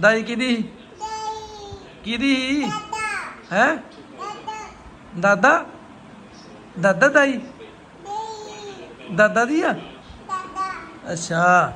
ਦਾਈ ਕਿਹਦੀ? ਕਿਹਦੀ ਹੈ? ਦਾਦਾ? ਦਾਦਾ ਦਾਈ? ਦਾਦਾ ਦੀ ਆ? ਅੱਛਾ।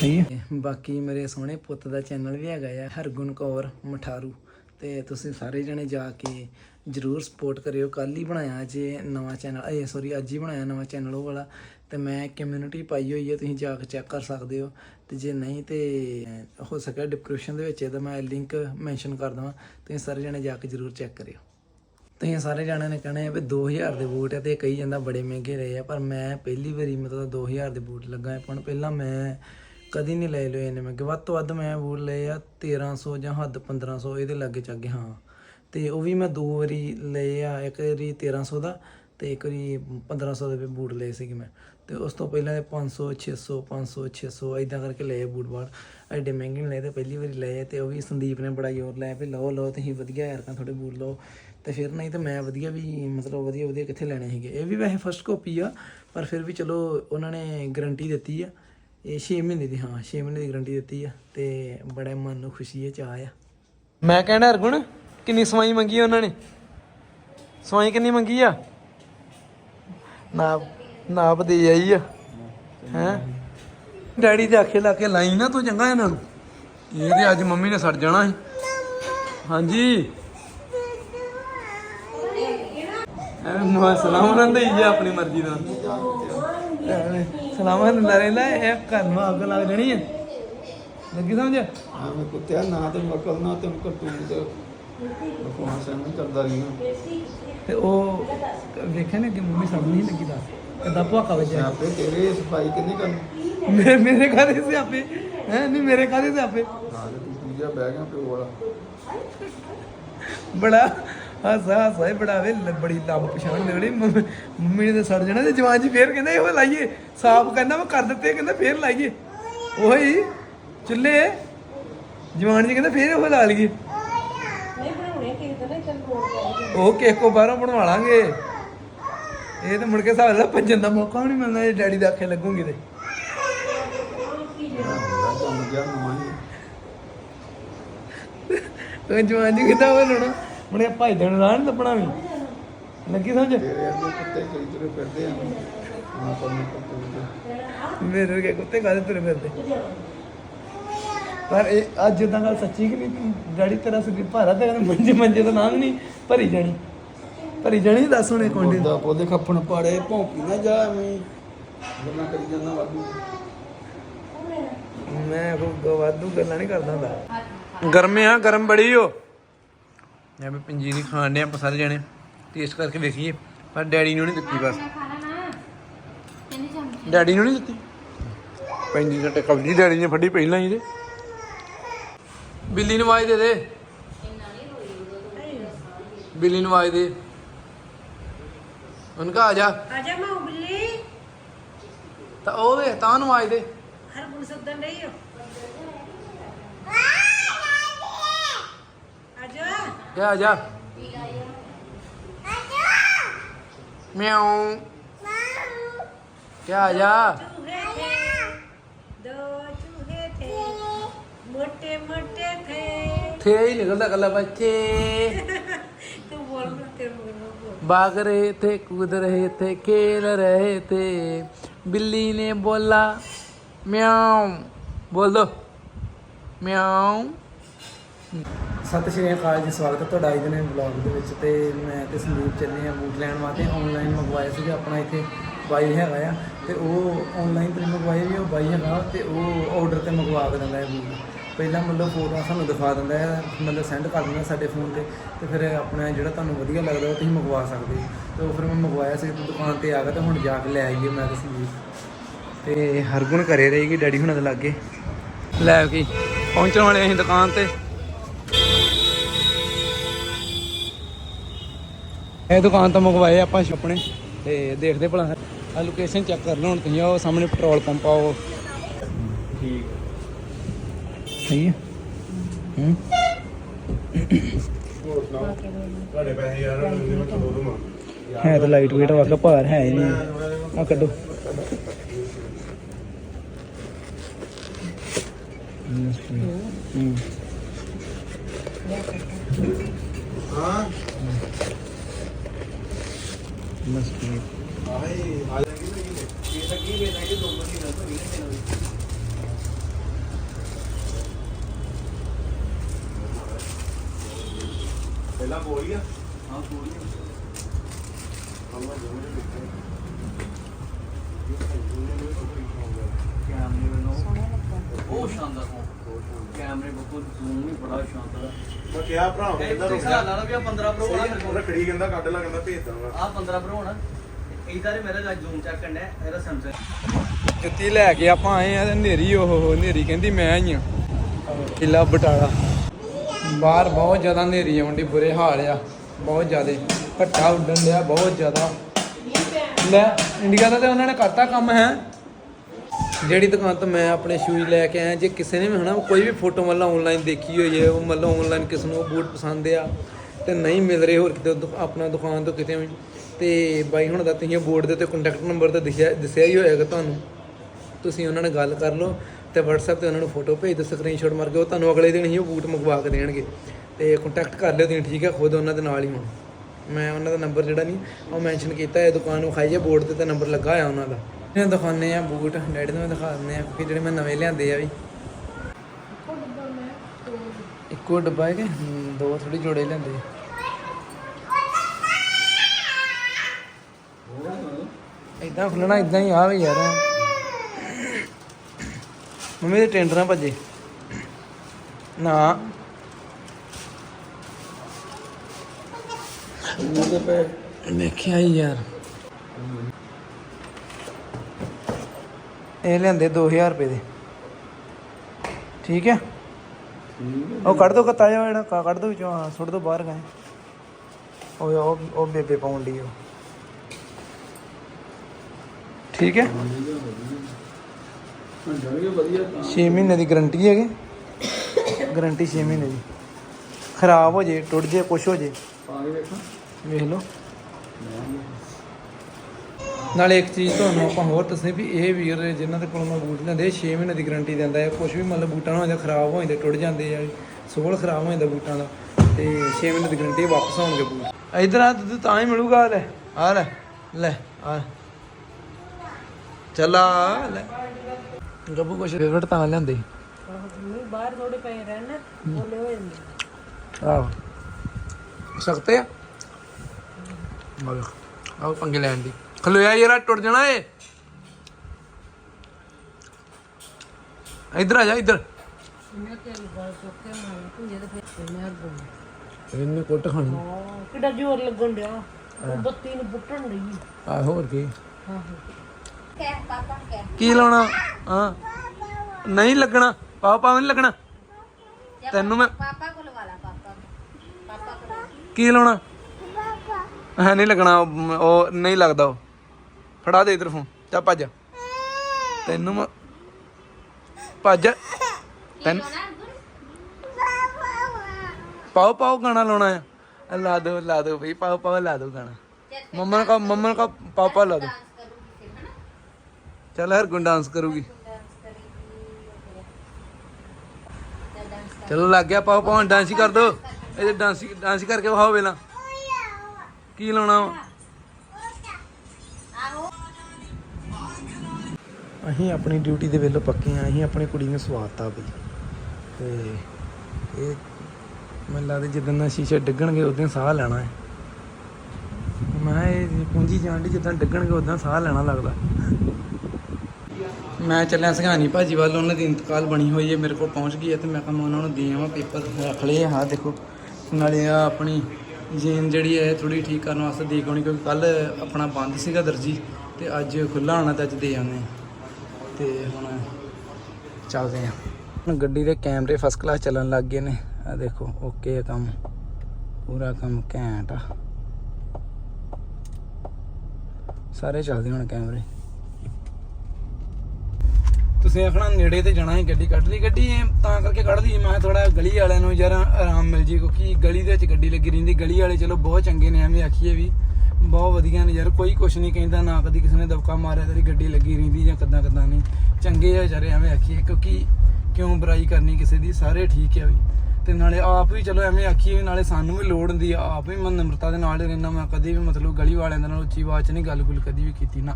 ਠੀਕ ਬਾਕੀ ਮੇਰੇ ਸੋਹਣੇ ਪੁੱਤ ਦਾ ਚੈਨਲ ਵੀ ਹੈਗਾ ਆ ਹਰਗੁਣ ਕੌਰ ਮਠਾਰੂ। ਤੇ ਤੁਸੀਂ ਸਾਰੇ ਜਣੇ ਜਾ ਕੇ ਜਰੂਰ ਸਪੋਰਟ ਕਰਿਓ। ਕੱਲ ਹੀ ਬਣਾਇਆ ਜੇ ਨਵਾਂ ਚੈਨਲ ਇਹ ਸੌਰੀ ਅੱਜ ਹੀ ਬਣਾਇਆ ਨਵਾਂ ਚੈਨਲ ਉਹ ਵਾਲਾ। ਤੇ ਮੈਂ ਕਮਿਊਨਿਟੀ ਪਾਈ ਹੋਈ ਹੈ ਤੁਸੀਂ ਜਾ ਕੇ ਚੈੱਕ ਕਰ ਸਕਦੇ ਹੋ। ਤੇ ਜੇ ਨਹੀਂ ਤੇ ਹੋ ਸਕਿਆ ਡਿਸਕ੍ਰਿਪਸ਼ਨ ਦੇ ਵਿੱਚ ਇਹਦਾ ਮੈਂ ਲਿੰਕ ਮੈਂਸ਼ਨ ਕਰ ਦਵਾਂ। ਤੁਸੀਂ ਸਾਰੇ ਜਣੇ ਜਾ ਕੇ ਜਰੂਰ ਚੈੱਕ ਕਰਿਓ। ਤੁਸੀਂ ਸਾਰੇ ਜਾਣਿਆਂ ਨੇ ਕਹਿਣਾ ਹੈ ਵੀ 2000 ਦੇ ਬੂਟ ਆ ਤੇ ਕਈ ਜਾਂਦਾ ਬੜੇ ਮਹਿੰਗੇ ਰਹੇ ਆ, ਪਰ ਮੈਂ ਪਹਿਲੀ ਵਾਰੀ ਮਤਲਬ 2000 ਦੇ ਬੂਟ ਲੱਗਾ ਪਰ ਪਹਿਲਾਂ ਮੈਂ ਕਦੀ ਨਹੀਂ ਲੈ ਲਏ ਇਹਨੇ ਮੈਂ ਕਿ ਵੱਧ ਤੋਂ ਵੱਧ ਮੈਂ ਬੂਟ ਲਏ ਆ 1300 ਜਾਂ ਹੱਦ 1500 ਇਹਦੇ ਲਾਗੇ ਚੱਗੇ ਹਾਂ। ਤੇ ਉਹ ਵੀ ਮੈਂ ਦੋ ਵਾਰੀ ਲਏ ਆ, ਇੱਕ ਵਾਰੀ 1300 ਦਾ ਤੇ ਇੱਕ ਵਾਰੀ 1500 ਦੇ ਵੀ ਬੂਟ ਲਏ ਸੀਗੇ ਮੈਂ। ਤੇ ਉਸ ਤੋਂ ਪਹਿਲਾਂ ਇਹ 500 600 500 600 ਇਦਾਂ ਕਰਕੇ ਲਏ ਬੂਟ ਬਾੜ ਐਡੇ ਮਹਿੰਗੇ ਨਹੀਂ ਲਏ ਤੇ ਪਹਿਲੀ ਵਾਰੀ ਲਏ ਤੇ ਉਹ ਵੀ ਸੰਦੀਪ ਨੇ ਬੜਾ ਜ਼ੋਰ ਲਾਇਆ ਵੀ ਲਓ ਲਓ ਤੁਸੀਂ ਵਧੀਆ ਯਾਰ ਤਾਂ ਥੋੜੇ ਬੂਟ ਲਓ। ਤੇ ਫਿਰ ਨਹੀਂ ਤੇ ਮੈਂ ਵਧੀਆ ਵੀ ਮਤਲਬ ਵਧੀਆ ਵਧੀਆ ਕਿੱਥੇ ਲੈਣੇ ਸੀਗੇ। ਇਹ ਵੀ ਵੈਸੇ ਫਸਟ ਕਾਪੀ ਆ, ਪਰ ਫਿਰ ਵੀ ਚਲੋ ਉਹਨਾਂ ਨੇ ਗਾਰੰਟੀ ਦਿੱਤੀ ਆ। ਇਹ 6 ਮਹੀਨੇ ਦੀ, ਹਾਂ 6 ਮਹੀਨੇ ਦੀ ਗਾਰੰਟੀ ਦਿੱਤੀ ਆ ਤੇ ਬੜਾ ਮਨ ਨੂੰ ਖੁਸ਼ੀ ਹੈ ਚਾਹ ਆ। ਮੈਂ ਕਹਿੰਦਾ ਅਰਗੁਣ ਕਿੰਨੀ ਸਵਾਈ ਮੰਗੀ ਉਹਨਾਂ ਨੇ? ਸਵਾਈ ਕਿੰਨੀ ਮੰਗੀ ਆ? ਨਾਪ ਨਾਪ ਦੇ ਆਈ ਆ। ਹੈ? ਡੈਡੀ ਦੇ ਆਖੇ ਲਾ ਕੇ ਲਾਈ ਨਾ ਤੂੰ ਚੰਗਾ ਇਹਨਾਂ ਨੂੰ। ਇਹ ਤੇ ਅੱਜ ਮੰਮੀ ਨੇ ਸੜ ਜਾਣਾ ਸੀ। ਹਾਂਜੀ। ਮਾ ਸਲਾਮ ਨਾਲ ਦੇਈ ਜਾ ਆਪਣੀ ਮਰਜ਼ੀ ਨਾਲ। ਸਲਾਮ ਸਲਾਮਾਂ ਰਹਿੰਦਾ ਇਹ ਘਰ ਨੂੰ ਅੱਗ ਲੱਗ ਜਾਣੀ ਹੈ ਲੱਗੀ ਸਮਝ? ਹਾਂ, ਮੈਂ ਕੁੱਤਿਆ, ਨਾ ਤੇ ਮਕਲ ਨਾ ਤੇ ਕਰਤੂਤ। ਬਕਵਾਸ ਸਾਂ ਕਰਦਾ ਰਹੀ ਨਾ ਤੇ ਉਹ ਵੇਖਿਆ ਨਾ ਕਿ ਮੰਮੀ ਸੜ ਨਹੀਂ ਲੱਗੀ ਦੱਸ। ਕਿੱਦਾਂ ਭੁਆਕਾ ਵੱਜਿਆ ਆਪੇ ਤੇਰੇ ਸਫ਼ਾਈ ਕਿੰਨੇ ਕਰਨੀ? ਮੇਰੇ ਮੇਰੇ ਕਾਹਦੇ ਸੇ ਆਪੇ ਹੈ ਨਹੀਂ ਮੇਰੇ ਕਾਹਦੇ ਸੇ ਆਪੇ ਹਾਂ ਤੇ ਤੂੰ ਪੂਜਾ ਬਹਿ ਗਿਆ ਪਿਓ ਵਾਲਾ। ਬੜਾ ਹਾਸਾ ਹਾਸਾ ਹੀ ਬੜਾ ਵੇ ਲ- ਬੜੀ ਲੱਭ ਪਛਾਣ ਨਿਕਲੀ ਮੰਮੀ ਮੰਮੀ ਨੇ ਤਾਂ ਸੜ ਜਾਣਾ ਤੇ ਜਵਾਨ ਜੀ ਫੇਰ ਕਹਿੰਦੇ ਉਹ ਲਾਈਏ ਸਾਫ਼ ਕਹਿੰਦਾ ਮੈਂ ਕਰ ਦਿੱਤੇ ਕਹਿੰਦਾ ਫੇਰ ਲਾਈਏ। ਉਹੀ ਚੁੱਲੇ ਜਵਾਨ ਜੀ ਕਹਿੰਦਾ ਫੇਰ ਉਹ ਲਾ ਲਈਏ। ਉਹ ਕਿਸੇ ਕੋ ਬਾਹਰੋਂ ਬਣਵਾ ਲਾਂਗੇ। ਇਹ ਤਾਂ ਮੁੜ ਕੇ ਹਿਸਾਬ ਨਾਲ ਭੱਜਣ ਦਾ ਮੌਕਾ ਵੀ ਨਹੀਂ ਮਿਲਣਾ ਜੇ ਡੈਡੀ ਦੇ ਆਖੇ ਲੱਗੂਗੀ ਤੇ। ਕੰਮ ਗਿਆ ਨਵਾਂ ਹੀ ਜਵਾਨ ਜੀ ਕਹਿੰਦਾ ਉਹ ਮੁੜੇ ਭਾਈ ਦੇਣ ਰਾਣ ਲੱਪਣਾ ਵੀ। ਲੱਗੀ ਸਮਝ? ਤੇਰੇ ਅੱਗੇ ਕੁੱਤੇ ਕਈ ਤੁਰੇ ਫਿਰਦੇ ਆ ਨਾ ਕਰਨੀ ਮੇਰੇ ਵਰਗੇ ਕੁੱਤੇ ਕਾਹਦੇ ਤੁਰੇ ਫਿਰਦੇ? ਪਰ ਇਹ ਅੱਜ ਤਾਂ ਗੱਲ ਸੱਚੀ ਕਿ ਨਹੀਂ ਡੈਡੀ ਤੇਰਾ ਸਰੀਰ ਭਾਰਾ ਤੇ ਮੰਜੇ ਮੰਜੇ ਦਾ ਨਾਮ ਨਹੀਂ ਭਰੀ ਜਾਣੀ। ਭਰੀ ਜਾਣੀ ਦੱਸ ਹੁਣੇ ਕੋਂਡੇ ਦਾ ਪੋਦੇ ਖੱਪਣ ਪਾੜੇ ਭੌਂਕੀ ਨਾ ਜਾ ਐਵੇਂ ਗੱਲਾਂ ਕਰੀ ਜਾਂਦਾ ਵਾਧੂ। ਮੈਂ ਕੋ ਵਾਧੂ ਗੱਲਾਂ ਨਹੀਂ ਕਰਦਾ ਹੁੰਦਾ। ਗਰਮ ਆ ਗਰਮ ਬੜੀ ਹੋ ਮੈਂ ਵੀ ਪੰਜੀਰੀ ਖਾਣ ਦੇ ਆਪਾਂ ਸਾਰੇ ਜਣੇ। ਟੇਸਟ ਕਰਕੇ ਵੇਖੀਏ ਪਰ ਡੈਡੀ ਨੂੰ ਨਹੀਂ ਦਿੱਤੀ ਬਸ। ਡੈਡੀ ਨੂੰ ਨਹੀਂ ਦਿੱਤੀ? ਪੈਂਦੀ ਸੱਟੇ ਕਬਜੀ ਡੈਡੀ ਨੇ ਫੜੀ ਪਹਿਲਾਂ ਹੀ ਤੇ ਬਿੱਲੀ ਨੂੰ ਆਵਾਜ਼ ਦੇ ਦੇ। ਬਿੱਲੀ ਨੂੰ ਆਵਾਜ਼ ਦੇ। ਉਹਨੂੰ ਕਹਾ ਆ ਜਾ। ਆਜਾ ਮਾਂ ਬਿੱਲੀ। ਤਾਂ ਉਹ ਵੇ ਤਾਂ ਨੂੰ ਆਵਾਜ਼ ਦੇ। ਹਰ ਗੁਣ ਸਦਨ ਰਹੀ ਹੋ ਆਜਾ ਕਿ ਆ ਜਾ। ਮਿਆਉ। ਕਿ ਆ ਜਾ। ਥੇ ਹੀ ਨਿਕਲਦਾ ਕੱਲਾ ਬੱਚੇ। ਤੂੰ ਬੋਲ ਮੈਂ ਤੇਰੇ ਬੋਲ ਬਾਗ ਰਹੇ ਥੇ ਕੂਦ ਰਹੇ ਥੇ ਖੇਲ ਰਹੇ ਥੇ ਬਿੱਲੀ ਨੇ ਬੋਲਾ, ਮਿਆਉ। ਬੋਲ ਦੋ। ਮਿਆਉ। ਸਤਿ ਸ਼੍ਰੀ ਅਕਾਲ ਜੀ, ਸਵਾਗਤ ਹੈ ਤੁਹਾਡਾ ਅੱਜ ਦੇ ਵਲੌਗ ਦੇ ਵਿੱਚ ਤੇ ਮੈਂ ਤੇ ਸੰਦੀਪ ਚੱਲੇ ਆ ਬੂਟ ਲੈਣ ਵਾਸਤੇ। ਆਨਲਾਈਨ ਮੰਗਵਾਇਆ ਸੀਗਾ ਆਪਣਾ ਇੱਥੇ, ਬਾਈ ਹੈਗਾ ਆ। ਤੇ ਉਹ ਆਨਲਾਈਨ ਤੇ ਮੰਗਵਾਏ ਵੀ ਉਹ ਬਾਈ ਹੈਗਾ ਤੇ ਉਹ ਆਰਡਰ ਤੇ ਮੰਗਵਾ ਕੇ ਦਿੰਦਾ ਹੈ ਬੂਟ। ਪਹਿਲਾਂ ਮਤਲਬ ਫੋਟੋਆਂ ਸਾਨੂੰ ਦਿਖਾ ਦਿੰਦਾ ਹੈ ਮਤਲਬ ਸੈਂਡ ਕਰ ਦਿੰਦਾ ਸਾਡੇ ਫੋਨ ਤੇ ਤੇ ਫਿਰ ਆਪਣਾ ਜਿਹੜਾ ਤੁਹਾਨੂੰ ਵਧੀਆ ਲੱਗਦਾ ਉਹ ਤੁਸੀਂ ਮੰਗਵਾ ਸਕਦੇ ਤੇ ਉਹ ਫਿਰ ਮੈਂ ਮੰਗਵਾਇਆ ਸੀ ਦੁਕਾਨ ਤੇ ਆ ਗਿਆ ਤੇ ਹੁਣ ਜਾ ਕੇ ਲੈ ਆਈਏ ਮੈਂ ਤੇ ਸੰਦੀਪ। ਤੇ ਹਰਗੁਣ ਘਰੇ ਰਹੇਗੀ ਡੈਡੀ ਹੁਣਾਂ ਦੇ ਲਾਗੇ। ਲੈ ਕੇ ਪਹੁੰਚਣ ਵਾਲੇ ਅਸੀਂ ਦੁਕਾਨ ਤੇ। ਇਹ ਦੁਕਾਨ ਤੋਂ ਮੰਗਵਾਏ ਆਪਾਂ ਆਪਣੇ ਤੇ ਦੇਖਦੇ ਭਲਾ। ਆ ਲੋਕੇਸ਼ਨ ਚੈੱਕ ਕਰ ਲਓ ਹੁਣ ਤੁਸੀਂ ਉਹ ਸਾਹਮਣੇ ਪੈਟਰੋਲ ਪੰਪ ਆ ਉਹ। ਠੀਕ ਸਹੀ ਹੈ। ਹੂੰ। ਤੁਹਾਡੇ ਪੈਸੇ ਯਾਰ ਮੈਂ ਕਦੋਂ ਦਵਾਂ ਹੈ ਤਾਂ ਲਾਈਟ ਵੇਟ ਵਾਗਾ ਭਾਰ ਹੈ ਹੀ ਨਹੀਂ। ਆ ਕੱਢੋ। ਹੂੰ। ਮਸਤੀ ਆਏ ਆ ਜਾਏਗੀ ਨਾ ਇਹ ਤਾਂ ਕੀ ਵੇਚਦਾ ਕਿ ਦੋ ਮਹੀਨੇ ਤੋਂ ਨਹੀਂ ਪਹਿਲਾਂ ਬੋਲੀਆ ਹਾਂ ਬੋਲੀਆ ਹਮਾ ਦੋਵੇਂ ਦੇਖੇ ਕੈਮਰੇ ਵੱਲੋਂ। ਬਹੁਤ ਸ਼ਾਨਦਾਰ ਫੋਨ ਕੈਮਰੇ ਬਿਲਕੁਲ ਜ਼ੂਮ ਵੀ ਬੜਾ ਸ਼ਾਨਦਾਰ ਮੈਂ ਕਿਹਾ ਭਰਾ ਹੈ ਕਹਿੰਦਾ ਰੁਕ ਲਾ ਲਓ ਵੀ ਆਹ 15 ਪ੍ਰੋ ਵਾਲਾ ਮੇਰੇ ਸਹੀ ਕੋਲ ਰੱਖੜੀ ਕਹਿੰਦਾ ਕੱਢ ਲਾ ਕਹਿੰਦਾ ਭੇਜ ਦਾਂਗਾ। ਆ 15 ਪ੍ਰੋ ਹੋਣਾ। ਇਹਦਾ ਤੇ ਮੇਰਾ ਜ਼ੂਮ ਚੈੱਕ ਕਰਨਾ ਹੈ ਇਹਦਾ ਸੈਮਸੰਗ ਜੁੱਤੀ ਲੈ ਕੇ ਆਪਾਂ ਆਏ ਆ ਹਨੇਰੀ ਓਹ ਹਨੇਰੀ ਕਹਿੰਦੀ ਮੈਂ ਹੀ ਆ। ਕਿਲਾ ਬਟਾਲਾ। ਬਾਹਰ ਬਹੁਤ ਜ਼ਿਆਦਾ ਹਨੇਰੀ ਆਉਂਦੀ ਬੁਰੇ ਹਾਲ ਆ, ਬਹੁਤ ਜ਼ਿਆਦਾ। ਘੱਟਾ ਉੱਡਣ ਡਿਆ ਬਹੁਤ ਜ਼ਿਆਦਾ। ਲੈ, ਇੰਡੀਆ ਦਾ ਤੇ ਉਹਨਾਂ ਨੇ ਕਰਤਾ ਕੰਮ, ਹੈ? ਜਿਹੜੀ ਦੁਕਾਨ ਤੋਂ ਮੈਂ ਆਪਣੇ ਸ਼ੂਜ਼ ਲੈ ਕੇ ਆਇਆ, ਜੇ ਕਿਸੇ ਨੇ ਵੀ ਹਨਾ ਕੋਈ ਵੀ ਫੋਟੋ ਮਤਲਬ ਆਨਲਾਈਨ ਦੇਖੀ ਹੋਈ ਹੈ, ਉਹ ਮਤਲਬ ਆਨਲਾਈਨ ਕਿਸ ਨੂੰ ਉਹ ਬੂਟ ਪਸੰਦ ਆ, ਤੇ ਨਹੀਂ ਮਿਲ ਰਹੇ ਹੋਰ ਕਿਤੇ ਦੁ- ਆਪਣਾ ਦੁਕਾਨ ਤੋਂ ਕਿਤੇ ਵੀ। ਤੇ ਬਾਈ ਹੁਣ ਦਾ ਤੁਸੀਂ ਬੋਰਡ ਦੇ ਉੱਤੇ ਕੰਟੈਕਟ ਨੰਬਰ ਤੇ ਦਿਖਿਆ, ਦਿਸਿਆ ਹੀ ਹੋਏਗਾ ਤੁਹਾਨੂੰ। ਤੁਸੀਂ ਉਹਨਾਂ ਨਾਲ ਗੱਲ ਕਰ ਲਓ। ਤੇ WhatsApp ਤੇ ਉਹਨਾਂ ਨੂੰ ਫੋਟੋ ਭੇਜ ਦਿਓ ਸਕਰੀਨਸ਼ਾਟ ਮਾਰ ਕੇ, ਉਹ ਤੁਹਾਨੂੰ ਅਗਲੇ ਦਿਨ ਹੀ ਉਹ ਬੂਟ ਮੰਗਵਾ ਕੇ ਦੇਣਗੇ। ਤੇ ਕੰਟੈਕਟ ਕਰ ਲਿਓ ਤੁਸੀਂ, ਠੀਕ ਹੈ? ਖੁਦ ਉਹਨਾਂ ਦੇ ਨਾਲ ਹੀ ਹੁਣ। ਮੈਂ ਉਹਨਾਂ ਦਾ ਨੰਬਰ ਜਿਹੜਾ ਨਹੀਂ, ਉਹ ਮੈਂਸ਼ਨ ਕੀਤਾ ਹੈ, ਦੁਕਾਨ ਨੂੰ ਖਾਈ ਹੈ ਬੋਰਡ ਤੇ ਤੇ ਨੰਬਰ ਲੱਗਾ ਹੋਇਆ ਉਹਨਾਂ ਦਾ। ਇਹਨਾਂ ਦਿਖਾਉਂਦੇ ਆ ਬੂਟ ਡੈਡੀ ਨੂੰ ਵੀ ਦਿਖਾ ਦਿੰਦੇ ਆ ਕਿ ਜਿਹੜੇ ਮੈਂ ਨਵੇਂ ਲਿਆਂਦੇ ਆ ਵੀ। ਇੱਕੋ ਡੱਬਾ ਹੈ ਕਿ? ਦੋ ਥੋੜੀ ਜੋੜੇ ਲਿਆਂਦੇ ਆ। ਇਦਾਂ ਖੁੱਲਣਾ ਇਦਾਂ ਹੀ ਆ ਵੀ ਯਾਰ। ਮੰਮੀ ਦੇ ਟੈਂਡਰਾਂ ਭੱਜੇ। ਨਾ। ਉਹਦੇ ਪੇ ਦੇਖਿਆ ਹੀ ਯਾਰ। ਇਹ ਲੈਂਦੇ 2000 ਰੁਪਏ ਦੇ। ਠੀਕ ਹੈ ਉਹ ਕੱਢ ਦੋ ਕੱਤਾ ਜਿਹਾ ਜਿਹੜਾ ਕਾ- ਕੱਢ ਦੋ ਵਿੱਚੋਂ ਹਾਂ ਸੁੱਟ ਦੋ ਬਾਹਰ ਗਏ। ਉਹ ਉਹ ਬੇਬੇ ਪਾਉਣ ਲਈ ਉਹ। ਠੀਕ ਹੈ ਜਾਣਗੇ ਵਧੀਆ 6 ਮਹੀਨੇ ਦੀ ਗਾਰੰਟੀ ਹੈਗੇ। ਗਾਰੰਟੀ 6 ਮਹੀਨੇ ਦੀ। ਖਰਾਬ ਹੋ ਜੇ, ਟੁੱਟ ਜੇ, ਕੁਛ ਹੋ ਜੇ। ਪਾ ਕੇ ਵੇਖਾਂ ਵੇਖ ਲਓ। ਨਾਲੇ ਇੱਕ ਚੀਜ਼ ਤੁਹਾਨੂੰ ਆਪਾਂ ਹੋਰ ਦੱਸਣੀ ਵੀ ਇਹ ਵੀਰ ਜਿਨ੍ਹਾਂ ਦੇ ਕੋਲੋਂ ਮੈਂ ਬੂਟ ਲੈਂਦੇ 6 ਮਹੀਨੇ ਦੀ ਗਾਰੰਟੀ ਦਿੰਦਾ ਹੈ। ਕੁਝ ਵੀ ਮਤਲਬ ਬੂਟਾਂ ਨੂੰ ਹੋ ਜਾਂਦਾ ਖਰਾਬ ਹੋ ਜਾਂਦੇ ਟੁੱਟ ਜਾਂਦੇ ਆ ਸੋਲ ਖਰਾਬ ਹੋ ਜਾਂਦਾ ਬੂਟਾਂ ਦਾ ਤੇ 6 ਮਹੀਨੇ ਦੀ ਗਾਰੰਟੀ ਵਾਪਸ ਆਉਣਗੇ ਬੂਟ। ਇਧਰ ਆ, ਦੁੱਧ ਤਾਂ ਹੀ ਮਿਲੂਗਾ ਲੈ, ਆ ਲੈ ਲੈ। ਆ ਚੱਲ ਲੈ। ਗੱਬੂ ਕੁਛ ਫੇਵਰਟ ਤਾਂ ਲਿਆਂਦੇ ਬਾਹਰ ਥੋੜੇ ਪਏ ਰਹਿਣ ਬੋਲੇ ਹੋ ਜਾਂਦੇ ਆਹੋ। ਸਕਤੇ ਆ? ਮਗਰ ਆਓ ਪੰਗੇ ਲੈਣ ਦੀ। ਖਲੋਇਆ ਯਾਰ ਟੁੱਟ ਜਾਣਾ ਏ ਇੱਧਰ ਆ ਜਾ ਇੱਧਰ। ਮੈਂ ਤੇ ਬਾਹਰ ਚੁੱਕੇ ਮਾਰੇ ਪੁੰਜੇ ਤੇ ਫਿਰ ਮੈਂ ਹਰ ਇਹਨੇ ਕੁੱਟ ਖਾਣੀ। ਹਾਂ ਕਿੱਡਾ ਜ਼ੋਰ ਲੱਗਣ ਡਿਆ। ਬੱਤੀ ਨੂੰ ਪੁੱਟਣ ਲਈ ਆ ਹੋਰ ਕੀ। ਕੀ ਲਾਉਣਾ? ਹਾਂ। ਨਹੀਂ ਲੱਗਣਾ। ਪਾਪਾ ਪਾਪਾ ਨਹੀਂ ਲੱਗਣਾ। ਤੈਨੂੰ ਮੈਂ ਪਾਪਾ ਕੋਲ ਵਾਲਾ ਪਾਪਾ ਪਾਪਾ ਕੋਲ ਕੀ ਲਾਉਣਾ? ਹੈ ਨਹੀਂ ਲੱਗਣਾ ਉਹ ਉਹ ਨਹੀਂ ਲੱਗਦਾ ਉਹ। ਫੜਾ ਦੇ ਇਧਰ ਫੋਨ ਚਾ ਭੱਜ। ਤੈਨੂੰ ਮੈਂ ਭੱਜ। ਤੈਨੂੰ ਪਾਓ ਪਾਓ ਗਾਣਾ ਲਾਉਣਾ ਆ। ਲਾ ਦੋ ਲਾ ਦੋ ਭਈ ਪਾਓ ਪਾਓ ਲਾ ਦੋ ਗਾਣਾ। ਮੰਮਾ ਕਾ ਮੰਮਾ ਕਾ ਪਾਪਾ ਲਾ ਦੋ ਚੱਲ ਹਰ ਗੁੰ ਡਾਂਸ ਕਰੂਗੀ। ਚਲੋ ਲੱਗ ਗਿਆ, ਪਾਓ ਪਾਓ ਡਾਂਸ ਹੀ ਕਰ ਦੋ। ਇਹ ਡਾਂਸ ਡਾਂਸ ਕਰਕੇ ਵਿਖਾਓ ਵੇਲਾ ਕੀ ਲਾਉਣਾ ਵਾ? ਅਸੀਂ ਆਪਣੀ ਡਿਊਟੀ ਦੇ ਵੇਲੇ ਪੱਕੇ ਆ ਅਸੀਂ ਆਪਣੀ ਕੁੜੀ ਨੂੰ ਸਵਾਦਤਾ ਬਈ। ਤੇ ਇਹ ਮੈਨੂੰ ਲੱਗਦਾ ਜਿੱਦਾਂ ਦਾ ਸ਼ੀਸ਼ੇ ਡਿੱਗਣਗੇ ਉਦੋਂ ਸਾਹ ਲੈਣਾ ਹੈ। ਮੈਂ ਇਹ ਪੂੰਜੀ ਜਾਣ ਦੀ ਜਿੱਦਾਂ ਡਿੱਗਣਗੇ ਉਦੋਂ ਸਾਹ ਲੈਣਾ ਲੱਗਦਾ। ਮੈਂ ਚੱਲਿਆ ਸਗਾਨੀ ਭਾਜੀ ਵੱਲ, ਉਹਨਾਂ ਦੀ ਇੰਤਕਾਲ ਬਣੀ ਹੋਈ ਹੈ, ਮੇਰੇ ਕੋਲ ਪਹੁੰਚ ਗਈ ਹੈ ਤੇ ਮੈਂ ਕਿਹਾ ਮੈਂ ਉਹਨਾਂ ਨੂੰ ਦੇ ਆਵਾਂ, ਪੇਪਰ ਰੱਖ ਲਏ ਆ ਦੇਖੋ। ਨਾਲੇ ਆ ਆਪਣੀ ਜੇਨ ਜਿਹੜੀ ਹੈ ਥੋੜੀ ਠੀਕ ਕਰਨ ਵਾਸਤੇ ਦੇ ਕੇ ਆਉਣੀ, ਕਿਉਂਕਿ ਕੱਲ ਆਪਣਾ ਬੰਦ ਸੀਗਾ ਦਰਜੀ, ਤੇ ਅੱਜ ਖੁੱਲਾ ਹੋਣਾ ਤੇ ਅੱਜ ਦੇ ਆਉਂਦੇ ਹਾਂ। ਤੇ ਹੁਣ ਚੱਲਦੇ ਆ ਹੁਣ ਗੱਡੀ ਦੇ ਕੈਮਰੇ ਫਸਟ ਕਲਾਸ ਚੱਲਣ ਲੱਗ ਗਏ ਨੇ ਆ ਦੇਖੋ ਓਕੇ ਕੰਮ। ਪੂਰਾ ਕੰਮ ਘੈਂਟ ਆ। ਸਾਰੇ ਚੱਲਦੇ ਹੁਣ ਕੈਮਰੇ। ਤੁਸੀਂ ਆਖਣਾ ਨੇੜੇ ਤੇ ਜਾਣਾ ਹੈ ਗੱਡੀ ਕੱਢ ਲਈ, ਗੱਡੀ ਐਂ ਤਾਂ ਕਰਕੇ ਕੱਢ ਲਈ। ਮੈਂ ਥੋੜਾ ਗਲੀ ਵਾਲਿਆਂ ਨੂੰ ਯਾਰ ਆਰਾਮ ਮਿਲ ਜੀ, ਕਿਉਂਕਿ ਗਲੀ ਦੇ ਵਿੱਚ ਗੱਡੀ ਲੱਗੀ ਰਹਿੰਦੀ। ਗਲੀ ਵਾਲੇ ਚਲੋ ਬਹੁਤ ਚੰਗੇ ਨੇ, ਐਵੇਂ ਆਖੀਏ ਵੀ ਬਹੁਤ ਵਧੀਆ ਨੇ ਯਾਰ, ਕੋਈ ਕੁਛ ਨਹੀਂ ਕਹਿੰਦਾ, ਨਾ ਕਦੀ ਕਿਸੇ ਨੇ ਦਬਕਾ ਮਾਰਿਆ, ਤੇਰੀ ਗੱਡੀ ਲੱਗੀ ਰਹਿੰਦੀ ਜਾਂ ਕਿੱਦਾਂ ਕਿੱਦਾਂ ਨਹੀਂ। ਚੰਗੇ ਆ ਵਿਚਾਰੇ ਐਵੇਂ ਆਖੀਏ, ਕਿਉਂਕਿ ਕਿਉਂ ਬੁਰਾਈ ਕਰਨੀ ਕਿਸੇ ਦੀ? ਸਾਰੇ ਠੀਕ ਆ ਵੀ। ਤੇ ਨਾਲੇ ਆਪ ਵੀ ਚਲੋ ਐਵੇਂ ਆਖੀਏ ਵੀ ਨਾਲੇ ਸਾਨੂੰ ਵੀ ਲੋੜ ਹੁੰਦੀ ਆ, ਆਪ ਵੀ ਮੈਂ ਨਿਮਰਤਾ ਦੇ ਨਾਲ ਹੀ ਰਹਿਣਾ। ਮੈਂ ਕਦੀ ਵੀ ਮਤਲਬ ਗਲੀ ਵਾਲਿਆਂ ਦੇ ਨਾਲ ਉੱਚੀ ਆਵਾਜ਼ 'ਚ ਨਹੀਂ ਗੱਲ-ਗੁਲ ਕਦੀ ਵੀ ਕੀਤੀ, ਨਾ।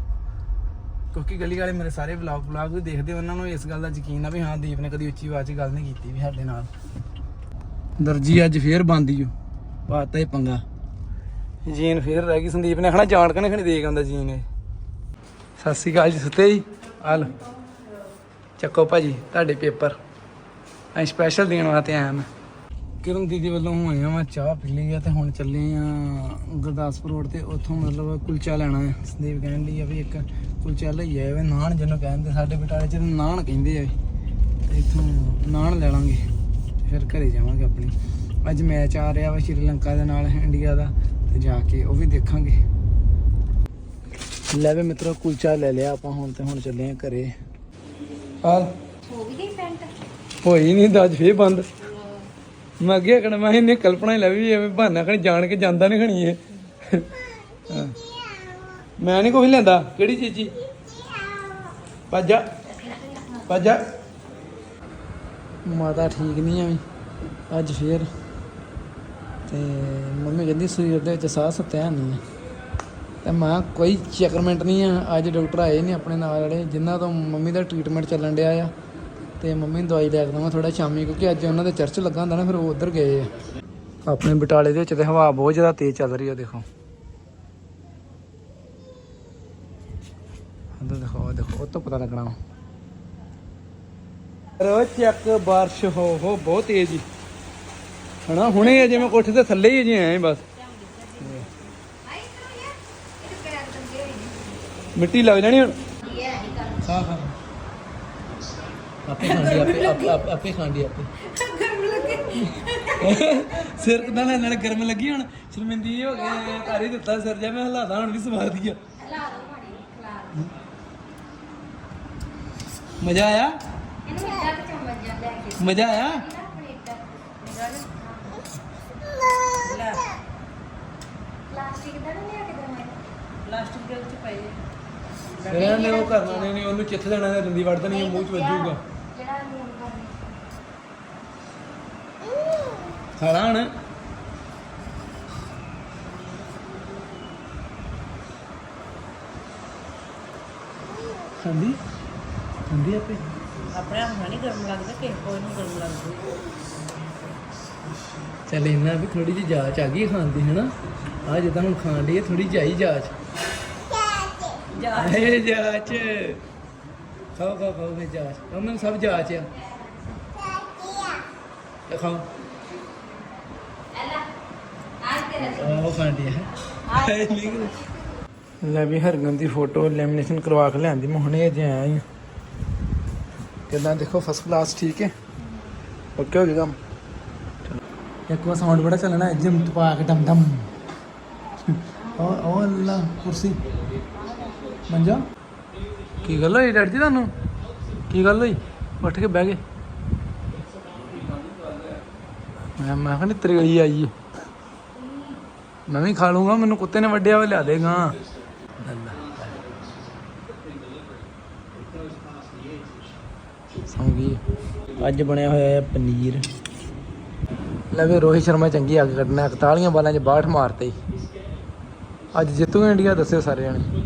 ਕਿਉਂਕਿ ਗਲੀ ਵਾਲੇ ਮੇਰੇ ਸਾਰੇ ਵਲੌਗ ਵਲੌਗ ਵੀ ਦੇਖਦੇ ਉਹਨਾਂ ਨੂੰ ਇਸ ਗੱਲ ਦਾ ਯਕੀਨ ਆ ਵੀ ਹਾਂ, ਦੀਪ ਨੇ ਕਦੀ ਉੱਚੀ ਆਵਾਜ਼ 'ਚ ਗੱਲ ਨਹੀਂ ਕੀਤੀ ਵੀ ਸਾਡੇ ਨਾਲ। ਦਰਜੀ, ਅੱਜ ਫੇਰ ਬੰਦੀ ਓ। ਪਾਤਾ ਇਹ ਪੰਗਾ। ਜੀਨ ਫੇਰ ਰਹਿ ਗਈ, ਸੰਦੀਪ ਨੇ ਆਖਣਾ, ਜਾਣ ਕੇ ਨਹੀਂ ਦੇਖ ਆਉਂਦਾ ਜੀਨ ਇਹ। ਸਤਿ ਸ਼੍ਰੀ ਅਕਾਲ ਜੀ, ਸੁੱਤੇ ਜੀ? ਆ ਚੱਕੋ ਭਾਜੀ, ਤੁਹਾਡੇ ਪੇਪਰ। ਅਸੀਂ ਸਪੈਸ਼ਲ ਦੇਣ ਵਾਸਤੇ ਆਇਆ ਮੈਂ। ਕਿਰਨ ਦੀਦੀ ਵੱਲੋਂ ਹੋਏ ਆ ਮੈਂ ਚਾਹ ਪੀ ਲਈ ਆ ਤੇ ਹੁਣ ਚੱਲੇ ਆ ਗੁਰਦਾਸਪੁਰ ਰੋਡ ਤੇ ਉੱਥੋਂ ਮਤਲਬ ਕੁਲਚਾ ਲੈਣਾ ਹੈ। ਸੰਦੀਪ ਕਹਿਣ ਲਈ ਆ ਵੀ ਇੱਕ ਕੁਲਚਾ ਲਈ ਆਏ ਵੇ ਨਾਨ ਜਿਹਨੂੰ ਕਹਿੰਦੇ ਸਾਡੇ ਬਟਾਲੇ ਚ ਨਾਨ ਕਹਿੰਦੇ ਆ। ਤੇ ਇੱਥੋਂ ਨਾਨ ਲੈ ਲਾਂਗੇ ਫਿਰ ਘਰੇ ਜਾਵਾਂਗੇ ਆਪਣੀ। ਅੱਜ ਮੈਚ ਆ ਰਿਹਾ ਵਾ ਸ਼੍ਰੀਲੰਕਾ ਦੇ ਨਾਲ ਇੰਡੀਆ ਦਾ ਤੇ ਜਾ ਕੇ ਉਹ ਵੀ ਦੇਖਾਂਗੇ। ਲੈ ਵੇ ਮਿੱਤਰੋ ਕੁਲਚਾ ਲੈ ਲਿਆ ਆਪਾਂ ਹੁਣ ਤੇ ਹੁਣ ਚੱਲੇ ਆ ਘਰੇ। ਹਾਲ ਹੋ ਗਈ ਪੈਂਟ? ਹੋਈ ਨਹੀਂ ਤਾਂ ਅੱਜ ਫੇਰ ਬੰਦ। ਮੈਂ ਅੱਗੇ ਕਹਣਾ ਮੈਂ ਇਹਨੇ ਕਲਪਨਾ ਹੀ ਲੈ ਵੀ ਐਵੇਂ ਬਹਾਨਾ ਖਣੀ ਜਾਣ ਕੇ ਜਾਂਦਾ ਨਹੀਂ ਖਣੀ ਇਹ। ਹਾਂ। ਮੈਂ ਨਹੀਂ ਕੋਈ ਲੈਂਦਾ ਕਿਹੜੀ ਚੀਜ਼ੀ ਪਾਜਾ ਪਾਜਾ ਮਾਤਾ ਠੀਕ ਨਹੀਂ ਆ ਵੀ ਅੱਜ ਫੇਰ ਤੇ ਮੰਮੀ ਕਹਿੰਦੀ ਸਰੀਰ ਦੇ ਵਿੱਚ ਸਾਹ ਸੱਤਿਆ ਨਹੀਂ ਆ ਤੇ ਮੈਂ ਕੋਈ ਚੱਕਰਮੈਂਟ ਨਹੀਂ ਆ ਅੱਜ ਡਾਕਟਰ ਆਏ ਨੇ ਆਪਣੇ ਨਾਲ ਵਾਲੇ ਜਿਨ੍ਹਾਂ ਤੋਂ ਮੰਮੀ ਦਾ ਟ੍ਰੀਟਮੈਂਟ ਚੱਲਣ ਡਿਆ ਆ। ਤੇ ਮੰਮੀ ਨੂੰ ਦਵਾਈ ਲੈ ਕੇ ਦਵਾਂ ਥੋੜਾ ਸ਼ਾਮੀ ਕਿਉਂਕਿ ਅੱਜ ਉਹਨਾਂ ਦੇ ਚਰਚ ਲੱਗਾ ਹੁੰਦਾ ਨਾ ਫਿਰ ਉਹ ਉਧਰ ਗਏ ਆ। ਆਪਣੇ ਬਟਾਲੇ ਦੇ ਵਿੱਚ ਤੇ ਹਵਾ ਬਹੁਤ ਜ਼ਿਆਦਾ ਤੇਜ਼ ਚੱਲ ਰਹੀ ਆ ਦੇਖੋ। ਅੰਦਰ ਦੇਖੋ ਦੇਖੋ ਉਹ ਤੋਂ ਪਤਾ ਲੱਗਣਾ ਰੋ ਚੱਕ ਬਾਰਿਸ਼ ਹੋ ਹੋ ਬਹੁਤ ਤੇਜ਼ ਹੀ ਹਨਾ ਹੁਣੇ ਅਜੇ ਮੈਂ ਕੋਠੇ ਤੇ ਥੱਲੇ ਹੀ ਅਜੇ ਆਏ ਬਸ। ਮਿੱਟੀ ਲੱਗ ਜਾਣੀ ਹੁਣ? ਖਾ ਖਾ ਆਪੇ ਖਾਂਦੀ ਆਪੇ ਆਪੇ- ਆਪੇ ਆਪੇ ਖਾਂਦੀ ਆਪੇ। ਗਰਮ ਲੱਗੇ। ਸਿਰ ਕਿਦਾਂ ਨਾਲ ਨਾਲ ਗਰਮ ਲੱਗੀ ਹੁਣ। ਸ਼ਰਮਿੰਦੀ ਹੋ ਗਈ ਕਰ ਹੀ ਦਿੱਤਾ ਸਿਰ ਜਾ ਮੈਂ ਹਲਾਦਾ ਹੁਣ ਵੀ ਸਵਾਦ ਆ। ਮਜ਼ਾ ਆਇਆ? ਇਹਨੂੰ ਇੱਦਾਂ ਕਿ ਚਮਚ ਜਾਂ ਲੈ ਕੇ ਮਜ਼ਾ ਆਇਆ? ਲੈ। ਪਲਾਸਟਿਕ ਦਾ ਨਹੀਂ ਲਿਆ ਕੇ ਦੇਵਾਂ ਪਲਾਸਟਿਕ ਦੇ ਵਿੱਚ ਪਏ ਇਹਨਾਂ ਨੇ ਉਹ ਕਰਨਾ ਨਹੀਂ ਨਹੀਂ ਉਹਨੂੰ ਚਿੱਥ ਦੇਣਾ ਤੇ ਦੰਦੀ ਵੜਦਾ ਨਹੀਂ ਮੂੰਹ ਚ ਵੱਜੂਗਾ ਜਿਹੜਾ ਨਹੀਂ ਕਰਨੀ ਹਣ ਖਾਂਦੀ ਖਾਂਦੀ ਆਪੇ। ਆਪਣੇ ਆਪ ਨਹੀਂ ਗਰਮ ਲੱਗਦਾ ਕਿਸੇ ਕੋਈ ਨੂੰ ਗਰਮ ਲੱਗਦਾ। ਚੱਲ ਇੰਨਾ ਵੀ ਥੋੜੀ ਜਿਹੀ ਜਾਂਚ ਆ ਗਈ ਖਾਣ ਦੀ ਹਨਾ? ਆ ਜਿੱਦਾਂ ਹੁਣ ਖਾਣ ਦੀ ਥੋੜੀ ਜਾਈ ਜਾਂਚ। ਜਾ ਇਹ ਜਾਂਚ। ਖਾਓ ਖਾਓ ਖਾਓ ਫੇ ਜਾਂਚ। ਉਹਨਾਂ ਨੂੰ ਸਭ ਜਾਂਚ ਆ। ਖਾਓ। ਉਹ ਖਾਂਦੀ ਹੈ ਲੈ ਵੀ ਹਰਗਨ ਦੀ ਫੋਟੋ ਲੈਮੀਨੇਸ਼ਨ ਕਰਵਾ ਕੇ ਲਿਆਂਦੀ, ਮੈਂ ਹੁਣੇ ਅਜੇ ਆਇਆ ਹੀ ਕਿਦਾਂ ਦੇਖੋ ਫਸਟ ਕਲਾਸ ਠੀਕ ਹੈ? ਓਕੇ ਹੋ ਗਿਆ ਕੰਮ? ਇੱਕ ਵਾਰ ਸਾਊਂਡ ਬੜਾ ਚੱਲਣਾ ਹੈ ਜਿਮ ਟਪਾ ਕੇ ਡਮ ਡਮ ਉਹ ਉਹ ਅੱਲਾ, ਕੁਰਸੀ। ਮੰਜਾ? ਕੀ ਗੱਲ ਹੋਈ, ਡੈਡੀ ਜੀ, ਤੁਹਾਨੂੰ? ਕੀ ਗੱਲ ਹੋਈ? ਉੱਠ ਕੇ ਬਹਿ ਗਏ। ਮੈਂ ਮੈਂ ਕਹਿੰਦੀ ਤਰੇਲੀ ਆਈ ਹੈ ਮੈਂ ਵੀ ਖਾ ਲੂੰਗਾ ਮੈਨੂੰ ਕੁੱਤੇ ਨੇ ਵੱਡਿਆ ਵਾ ਲਿਆ ਦੇਗਾ। ਸੰਗੀ। ਅੱਜ ਬਣਿਆ ਹੋਇਆ ਹੈ ਪਨੀਰ। ਲੈ ਵੀ ਰੋਹਿਤ ਸ਼ਰਮਾ ਚੰਗੀ ਅੱਗ ਕੱਢਣਾ 41 ਬਾਲਾਂ 'ਚ 62 ਮਾਰਤੇ। ਅੱਜ ਜਿੱਤੂ ਇੰਡੀਆ ਦੱਸਿਓ ਸਾਰੇ ਜਣੇ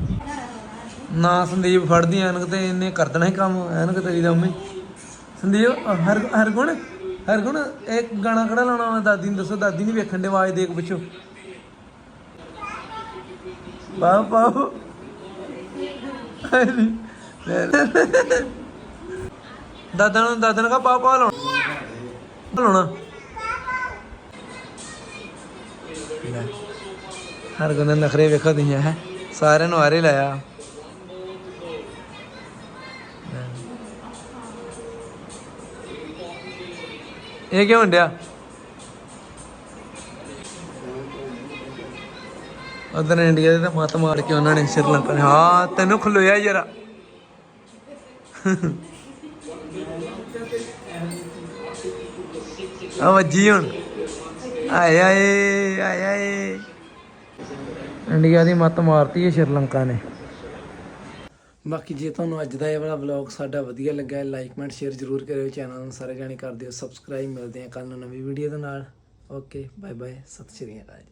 ਨਾ ਸੰਦੀਪ ਫੜਦੀ ਐਨਕ ਤੇ ਇਹਨੇ ਕਰ ਦੇਣਾ ਹੀ ਕੰਮ ਐਨਕ ਤੇਰੀ ਦਾ ਮੰਮੀ। ਸੰਦੀਪ ਅ, ਹਰ ਹਰਗੁਣ ਹਰਗੁਣ ਇੱਕ ਗਾਣਾ ਕਿਹੜਾ ਲਾਉਣਾ ਵਾ? ਦਾਦੀ ਨੂੰ ਦੱਸੋ ਦਾਦੀ ਨਹੀਂ ਵੇਖਣ ਦੇ ਆਵਾਜ਼ ਦੇਖ ਪਿੱਛੋਂ। ਪਾਓ ਪਾਓ ਦਾਦਾ ਨੂੰ ਦਾਦਾ ਨੂੰ ਕਹਾ ਪਾ ਪਾ ਲਾਉਣਾ ਲਾਉਣਾ ਲੈ ਹਰ ਗੁੰਨ ਨਖਰੇ ਵੇਖੋ ਦੀਆਂ ਹੈ ਸਾਰਿਆਂ ਨੂੰ ਉਧਰ ਇੰਡੀਆ ਦੇ ਤਾਂ ਮੱਤ ਮਾਰ ਕੇ ਉਹਨਾਂ ਨੇ ਸ਼੍ਰੀਲੰਕਾ ਨੇ। ਹਾਂ, ਤੈਨੂੰ ਖਲੋਇਆ ਜਰਾ। ਆ ਵੱਜੀ ਹੁਣ। ਆਏ ਆਏ ਆਏ ਆਏ। ਇੰਡੀਆ ਦੀ ਮੱਤ ਮਾਰਤੀ ਹੈ ਸ਼੍ਰੀਲੰਕਾ ਨੇ। ਬਾਕੀ ਜੇ ਤੁਹਾਨੂੰ ਅੱਜ ਦਾ ਇਹ ਵਾਲਾ ਵਲੌਗ ਸਾਡਾ ਵਧੀਆ ਲੱਗਾ ਹੈ ਲਾਈਕ ਕਮੈਂਟ ਸ਼ੇਅਰ ਜ਼ਰੂਰ ਕਰਿਓ। ਚੈਨਲ ਨੂੰ ਸਾਰੇ ਜਾਣੇ ਕਰ ਦਿਓ। ਸਬਸਕ੍ਰਾਈਬ ਮਿਲਦੇ ਆ ਕੱਲ ਨੂੰ ਨਵੀਂ ਵੀਡੀਓ ਦੇ ਨਾਲ। ਓਕੇ ਬਾਏ ਬਾਏ ਸਤਿ ਸ਼੍ਰੀ ਅਕਾਲ